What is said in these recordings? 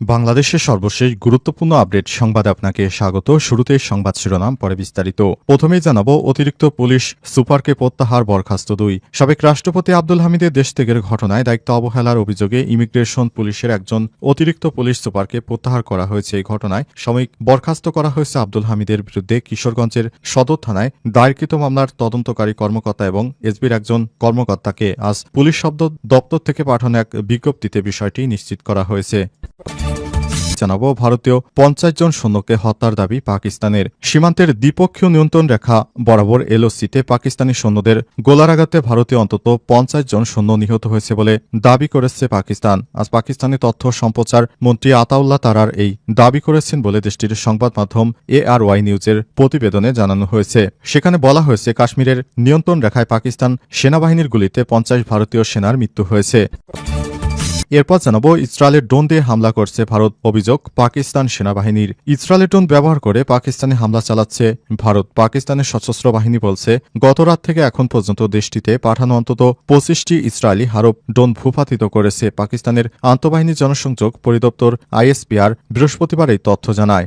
বাংলাদেশের সর্বশেষ গুরুত্বপূর্ণ আপডেট সংবাদ আপনাকে স্বাগত। শুরুতে সংবাদ শিরোনাম, পরে বিস্তারিত। প্রথমেই জানাব, অতিরিক্ত পুলিশ সুপারকে প্রত্যাহার বরখাস্ত দুই। সাবেক রাষ্ট্রপতি আব্দুল হামিদের দেশ ত্যাগের ঘটনায় দায়িত্ব অবহেলার অভিযোগে ইমিগ্রেশন পুলিশের একজন অতিরিক্ত পুলিশ সুপারকে প্রত্যাহার করা হয়েছে। এই ঘটনায় সাময়িক বরখাস্ত করা হয়েছে আব্দুল হামিদের বিরুদ্ধে কিশোরগঞ্জের সদর থানায় দায়েরকৃত মামলার তদন্তকারী কর্মকর্তা এবং এসবির একজন কর্মকর্তাকে আজ পুলিশ শব্দ দপ্তর থেকে পাঠানো এক বিজ্ঞপ্তিতে বিষয়টি নিশ্চিত করা হয়েছে। জানাব, ভারতীয় পঞ্চাশ জন সৈন্যকে হত্যার দাবি পাকিস্তানের। সীমান্তের দ্বিপক্ষীয় নিয়ন্ত্রণ রেখা বরাবর এলওসিতে পাকিস্তানি সৈন্যদের। গোলারাঘাতে ভারতীয় অন্তত পঞ্চাশ জন সৈন্য নিহত হয়েছে বলে দাবি করেছে পাকিস্তান। আজ পাকিস্তানি তথ্য সম্প্রচার মন্ত্রী আতাউল্লাহ তারার এই দাবি করেছেন বলে দেশটির সংবাদ মাধ্যম এআরওয়াই নিউজের প্রতিবেদনে জানানো হয়েছে। সেখানে বলা হয়েছে, কাশ্মীরের নিয়ন্ত্রণ রেখায় পাকিস্তান সেনাবাহিনীর গুলিতে পঞ্চাশ ভারতীয় সেনার মৃত্যু হয়েছে। এরপর জানাব, ইসরায়েলের ড্রোন দিয়ে হামলা করছে ভারত। অভিযোগ, পাকিস্তান সেনাবাহিনীর। ইসরায়েলের ড্রোন ব্যবহার করে পাকিস্তানে হামলা চালাচ্ছে ভারত। পাকিস্তানের সশস্ত্র বাহিনী বলছে গতরাত থেকে এখন পর্যন্ত দেশটিতে পাঠানো অন্তত পঁচিশটি ইসরায়েলি হারব ড্রোন ভূপাতিত করেছে। পাকিস্তানের আন্তঃবাহিনী জনসংযোগ পরিদপ্তর আইএসপিআর বৃহস্পতিবার এই তথ্য জানায়।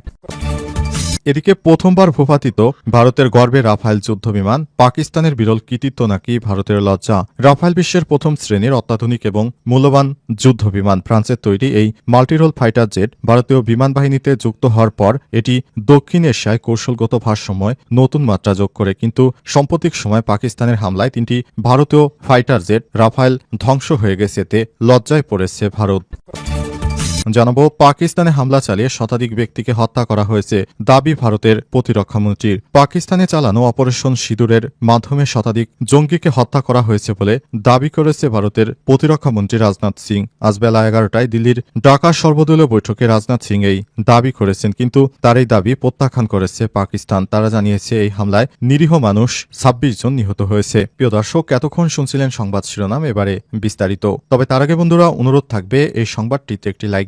এদিকে প্রথমবার ভূপাতিত ভারতের গর্বে রাফাইল যুদ্ধ বিমান পাকিস্তানের বিরল কৃতিত্ব নাকি ভারতের লজ্জা? রাফাইল বিশ্বের প্রথম শ্রেণির অত্যাধুনিক এবং মূল্যবান যুদ্ধ বিমান ফ্রান্সের তৈরি এই মাল্টিরোল ফাইটার জেট ভারতীয় বিমান বাহিনীতে যুক্ত হওয়ার পর এটি দক্ষিণ এশিয়ায় কৌশলগত ভারসাম্যয় নতুন মাত্রা যোগ করে। কিন্তু সাম্প্রতিক সময় পাকিস্তানের হামলায় তিনটি ভারতীয় ফাইটার জেট রাফাইল ধ্বংস হয়ে গেছে, এতে লজ্জায় পড়েছে ভারত। জানাব, পাকিস্তানে হামলা চালিয়ে শতাধিক ব্যক্তিকে হত্যা করা হয়েছে দাবি ভারতের প্রতিরক্ষামন্ত্রীর। পাকিস্তানে চালানো অপারেশন সিঁদুরের মাধ্যমে শতাধিক জঙ্গিকে হত্যা করা হয়েছে বলে দাবি করেছে ভারতের প্রতিরক্ষামন্ত্রী রাজনাথ সিং। আজ বেলা এগারোটায় দিল্লির ঢাকা সর্বদলীয় বৈঠকে রাজনাথ সিং এই দাবি করেছেন, কিন্তু তার এই দাবি প্রত্যাখ্যান করেছে পাকিস্তান। তারা জানিয়েছে, এই হামলায় নিরীহ মানুষ ছাব্বিশ জন নিহত হয়েছে। প্রিয় দর্শক, এতক্ষণ শুনছিলেন সংবাদ শিরোনাম, এবারে বিস্তারিত। তবে তার আগে বন্ধুরা, অনুরোধ থাকবে, এই সংবাদটিতে একটি লাইক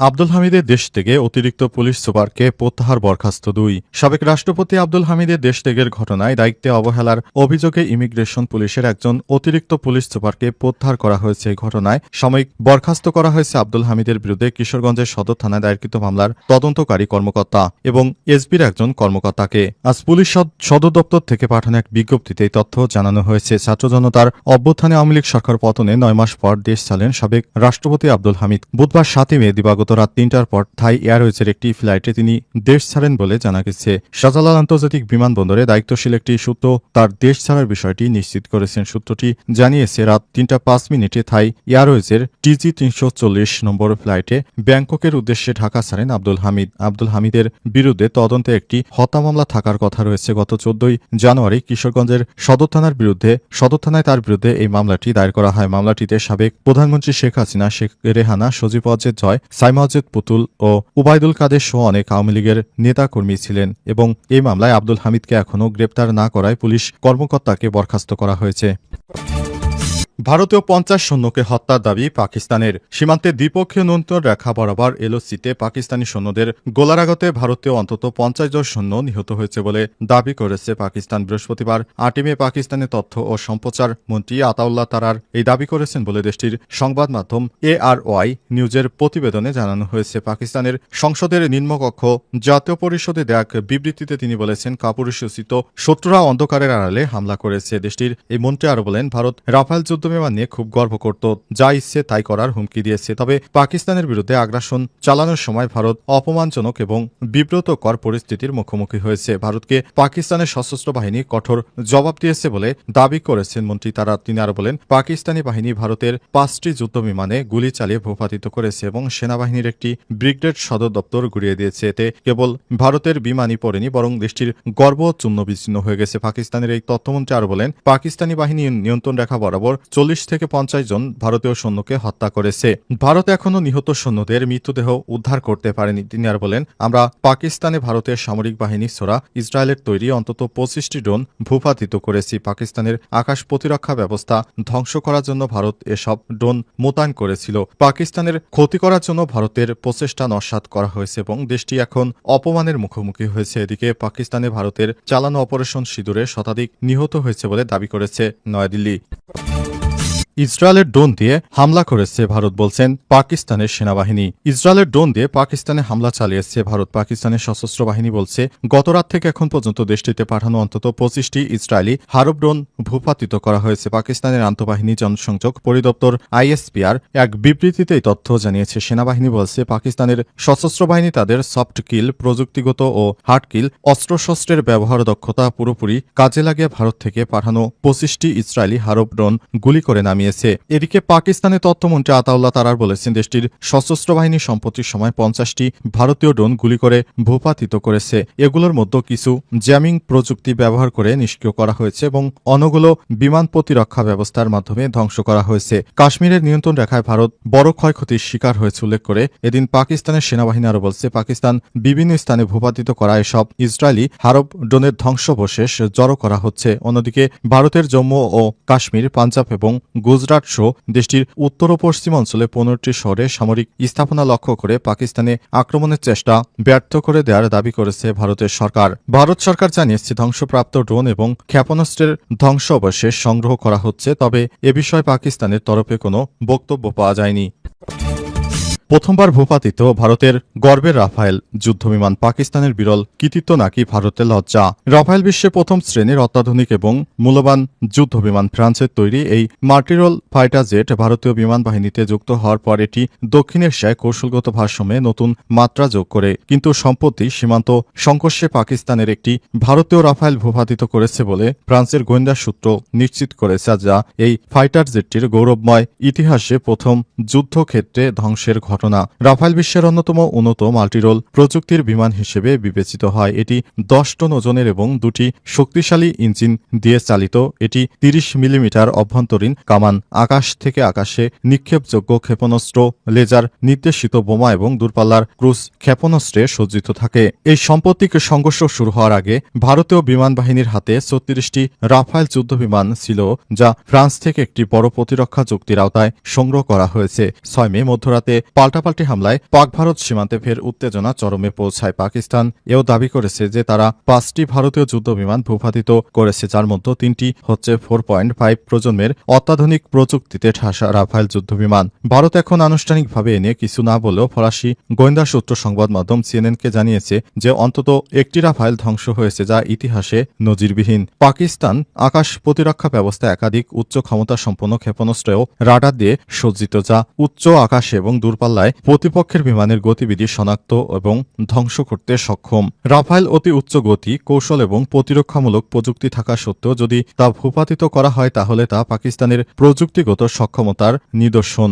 আব্দুল হামিদের দেশ থেকে অতিরিক্ত পুলিশ সুপারকে প্রত্যাহার বরখাস্ত দুই। সাবেক রাষ্ট্রপতি আব্দুল হামিদের দেশ ত্যাগের ঘটনায় দায়িত্বে অবহেলার অভিযোগে ইমিগ্রেশন পুলিশের একজন অতিরিক্ত পুলিশ সুপারকে প্রত্যাহার করা হয়েছে এই ঘটনায় সাময়িক বরখাস্ত করা হয়েছে আব্দুল হামিদের বিরুদ্ধে কিশোরগঞ্জের সদর থানায় দায়েরকৃত মামলার তদন্তকারী কর্মকর্তা এবং এসবির একজন কর্মকর্তাকে। আজ পুলিশ সদ- সদর দপ্তর থেকে পাঠানো এক বিজ্ঞপ্তিতে এই তথ্য জানানো হয়েছে। ছাত্র জনতার অভ্যুত্থানে আওয়ামী লীগ সরকার পতনে নয় মাস পর দেশ চালেন সাবেক রাষ্ট্রপতি আব্দুল হামিদ। বুধবার সাতই মে দিবাগত রাত তিনটার পর থাই এয়ারওয়েজের একটি ফ্লাইটে তিনি দেশ ছাড়েন বলে জানা গেছে। শাহজালাল আন্তর্জাতিক বিমানবন্দরে দায়িত্বশীল একটি সূত্র তার দেশ ছাড়ার বিষয়টি নিশ্চিত করেছেন। সূত্রটি জানিয়েছে, রাত তিনটা পাঁচ মিনিটে থাই এয়ারওয়েজের টিজি তিনশো চল্লিশ নম্বর ফ্লাইটে ব্যাংককের উদ্দেশ্যে ঢাকা ছাড়েন আব্দুল হামিদ। আব্দুল হামিদের বিরুদ্ধে তদন্তে একটি হত্যা মামলা থাকার কথা রয়েছে। গত চোদ্দই জানুয়ারি কিশোরগঞ্জের সদর থানার বিরুদ্ধে, সদর থানায় তার বিরুদ্ধে এই মামলাটি দায়ের করা হয়। মামলাটিতে সাবেক প্রধানমন্ত্রী শেখ হাসিনা, শেখ রেহানা, সজীব অজ্জেদ জয় সাইমা অজ্জেদ পুতুল ও উবায়দুল কাদের সহ অনেক আওয়ামী লীগের নেতাকর্মী ছিলেন এবং এই মামলায় আব্দুল হামিদকে এখনও গ্রেপ্তার না করায় পুলিশ কর্মকর্তাকে বরখাস্ত করা হয়েছে। ভারতীয় পঞ্চাশ সৈন্যকে হত্যার দাবি পাকিস্তানের। সীমান্তে দ্বিপক্ষীয় নিয়ন্ত্রণ রেখা বরাবর এলওসিতে পাকিস্তানি সৈন্যদের গোলারাগতে ভারতীয় অন্তত পঞ্চাশ জন সৈন্য নিহত হয়েছে বলে দাবি করেছে পাকিস্তান বৃহস্পতিবার আটই মে পাকিস্তানের তথ্য ও সম্প্রচার মন্ত্রী আতাউল্লাহ তারার এই দাবি করেছেন বলে দেশটির সংবাদ মাধ্যম এআরওয়াই নিউজের প্রতিবেদনে জানানো হয়েছে। পাকিস্তানের সংসদের নিম্নকক্ষ জাতীয় পরিষদে দেয়া বিবৃতিতে তিনি বলেছেন, কাপুরুষোচিত শত্রুরা অন্ধকারের আড়ালে হামলা করেছে। দেশটির এই মন্ত্রী আরও বলেন, ভারত রাফাল যুদ্ধ বিমান নিয়ে খুব গর্ব করত। যা ইচ্ছে তাই করার হুমকি দিয়েছে। তবে পাকিস্তানের বিরুদ্ধে আগ্রাসন চালানোর সময় ভারত অপমানজনক এবং বিব্রতকর পরিস্থিতির মুখোমুখি হয়েছে। ভারতকে পাকিস্তানের সশস্ত্র বাহিনী কঠোর জবাব দিয়েছে বলে দাবি করেছেন মন্ত্রী তারা। তিনি আরও বলেন, পাকিস্তানি বাহিনী ভারতের পাঁচটি যুদ্ধ বিমানে গুলি চালিয়ে ভূপাতিত করেছে এবং সেনাবাহিনীর একটি ব্রিগেড সদর দপ্তর গুড়িয়ে দিয়েছে। এতে কেবল ভারতের বিমানই পড়েনি, বরং দেশটির গর্ব চূর্ণ বিচ্ছিন্ন হয়ে গেছে। পাকিস্তানের এই তথ্যমন্ত্রী আরও বলেন, পাকিস্তানি বাহিনী নিয়ন্ত্রণ রেখা বরাবর চল্লিশ থেকে পঞ্চাশ জন ভারতীয় সৈন্যকে হত্যা করেছে। ভারত এখনও নিহত সৈন্যদের মৃতদেহ উদ্ধার করতে পারেনি। তিনি আর বলেন, আমরা পাকিস্তানে ভারতের সামরিক বাহিনী ছোড়া ইসরায়েলের তৈরি অন্তত পঁচিশটি ড্রোন ভূপাতিত করেছি। পাকিস্তানের আকাশ প্রতিরক্ষা ব্যবস্থা ধ্বংস করার জন্য ভারত এসব ড্রোন মোতায়েন করেছিল। পাকিস্তানের ক্ষতি করার জন্য ভারতের প্রচেষ্টা নস্বাত করা হয়েছে এবং দেশটি এখন অপমানের মুখোমুখি হয়েছে। এদিকে পাকিস্তানে ভারতের চালানো অপারেশন সিঁদুরে শতাধিক নিহত হয়েছে বলে দাবি করেছে নয়াদিল্লি। ইসরায়েলের ড্রোন দিয়ে হামলা করেছে ভারত বলছেন পাকিস্তানের সেনাবাহিনী। ইসরায়েলের ড্রোন দিয়ে পাকিস্তানে হামলা চালিয়েছে ভারত। পাকিস্তানের সশস্ত্র বাহিনী বলছে গতরাত থেকে এখন পর্যন্ত দেশটিতে পাঠানো অন্তত পঁচিশটি ইসরায়েলি হারব ড্রোন ভূপাতিত করা হয়েছে। পাকিস্তানের আন্তঃবাহিনী জনসংযোগ পরিদপ্তর আইএসপিআর এক বিবৃতিতে এই তথ্য জানিয়েছে। সেনাবাহিনী বলছে, পাকিস্তানের সশস্ত্র বাহিনী তাদের সফট কিল, প্রযুক্তিগত ও হার্ড কিল, অস্ত্রশস্ত্রের ব্যবহার দক্ষতা পুরোপুরি কাজে লাগিয়ে ভারত থেকে পাঠানো পঁচিশটি ইসরায়েলি হারব ড্রোন গুলি করে নামিয়েছে এদিকে পাকিস্তানের তথ্যমন্ত্রী আতাউল্লাহ তারার বলেছেন, দেশটির সশস্ত্র বাহিনী সম্প্রতির সময় পঞ্চাশটি ভারতীয় ড্রোন গুলি করে ভূপাতিত করেছে। এগুলোর মধ্যে কিছু জ্যামিং প্রযুক্তি ব্যবহার করে নিষ্ক্রিয় করা হয়েছে এবং অন্যগুলো বিমান প্রতিরক্ষা ব্যবস্থার মাধ্যমে ধ্বংস করা হয়েছে। কাশ্মীরের নিয়ন্ত্রণ রেখায় ভারত বড় ক্ষয়ক্ষতির শিকার হয়েছে উল্লেখ করে এদিন পাকিস্তানের সেনাবাহিনী আরও বলছে, পাকিস্তান বিভিন্ন স্থানে ভূপাতিত করা এসব ইসরায়েলি হারব ড্রোনের ধ্বংসবশেষ জড়ো করা হচ্ছে। অন্যদিকে ভারতের জম্মু ও কাশ্মীর, পাঞ্জাব এবং গুজরাট সহ দেশটির উত্তর ও পশ্চিম অঞ্চলে পনেরোটি শহরে সামরিক স্থাপনা লক্ষ্য করে পাকিস্তানে আক্রমণের চেষ্টা ব্যর্থ করে দেওয়ার দাবি করেছে ভারতের সরকার। ভারত সরকার জানিয়েছে ধ্বংসপ্রাপ্ত ড্রোন এবং ক্ষেপণাস্ত্রের ধ্বংস অবশেষ সংগ্রহ করা হচ্ছে, তবে এ বিষয়ে পাকিস্তানের তরফে কোনো বক্তব্য পাওয়া যায়নি। প্রথমবার ভূপাতিত ভারতের গর্বের রাফায়েল, যুদ্ধবিমান পাকিস্তানের বিরল কৃতিত্ব নাকি ভারতের লজ্জা? রাফায়েল বিশ্বে প্রথম শ্রেণির অত্যাধুনিক এবং মূল্যবান যুদ্ধবিমান ফ্রান্সের তৈরি এই মার্টিরোল ফাইটার জেট ভারতীয় বিমান বাহিনীতে যুক্ত হওয়ার পর এটি দক্ষিণ এশিয়ায় কৌশলগত ভারসাম্যে নতুন মাত্রা যোগ করে। কিন্তু সম্প্রতি সীমান্ত সংঘর্ষে পাকিস্তানের একটি ভারতীয় রাফায়েল ভূপাতিত করেছে বলে ফ্রান্সের গোয়েন্দা সূত্র নিশ্চিত করেছে, যা এই ফাইটার জেটটির গৌরবময় ইতিহাসে প্রথম যুদ্ধক্ষেত্রে ধ্বংসের ঘটনা। রাফায়েল বিশ্বের অন্যতম উন্নত মাল্টিরোল প্রযুক্তির বিমান হিসেবে বিবেচিত হয়। এটি দশ টন ওজনের এবং দুটি শক্তিশালী ইঞ্জিন দিয়ে চালিত। এটি তিরিশ মিলিমিটার অভ্যন্তরীণ কামান, আকাশ থেকে আকাশে নিক্ষেপযোগ্য ক্ষেপণাস্ত্র, লেজার, নির্দেশিত বোমা এবং দূরপাল্লার ক্রুজ ক্ষেপণাস্ত্রে সজ্জিত থাকে। এই সাম্প্রতিক সংঘর্ষ শুরু হওয়ার আগে ভারতীয় বিমান বাহিনীর হাতে ছত্রিশটি রাফায়েল যুদ্ধবিমান ছিল, যা ফ্রান্স থেকে একটি বড় প্রতিরক্ষা চুক্তির আওতায় সংগ্রহ করা হয়েছে। ছয় মে মধ্যরাতে পাল্টাপাল্টি হামলায় পাক ভারত সীমান্তে ফের উত্তেজনা চরমে পৌঁছায় পাকিস্তান। এও দাবি করেছে যে তারা পাঁচটি ভারতীয় যুদ্ধবিমান ভূপাতিত করেছে, যার মধ্যে তিনটি হচ্ছে ফোর পয়েন্ট ফাইভ প্রজন্মের অত্যাধুনিক প্রযুক্তিতে ঠাসা রাফায়েল যুদ্ধবিমান। ভারত এখন আনুষ্ঠানিকভাবে এনে কিছু না বলেও ফরাসি গোয়েন্দা সূত্র সংবাদ মাধ্যম সিএনএনকে জানিয়েছে যে অন্তত একটি রাফাইল ধ্বংস হয়েছে, যা ইতিহাসে নজিরবিহীন। পাকিস্তান আকাশ প্রতিরক্ষা ব্যবস্থা একাধিক উচ্চ ক্ষমতা সম্পন্ন ক্ষেপণাস্ত্রেও রাডার দিয়ে সজ্জিত, যা উচ্চ আকাশ এবং দূরপাল্লায় প্রতিপক্ষের বিমানের গতিবিধি শনাক্ত এবং ধ্বংস করতে সক্ষম। রাফাইল অতি উচ্চ গতি, কৌশল এবং প্রতিরক্ষামূলক প্রযুক্তি থাকা সত্ত্বেও যদি তা ভূপাতিত করা হয় তাহলে তা পাকিস্তানের প্রযুক্তিগত সক্ষমতার নিদর্শন।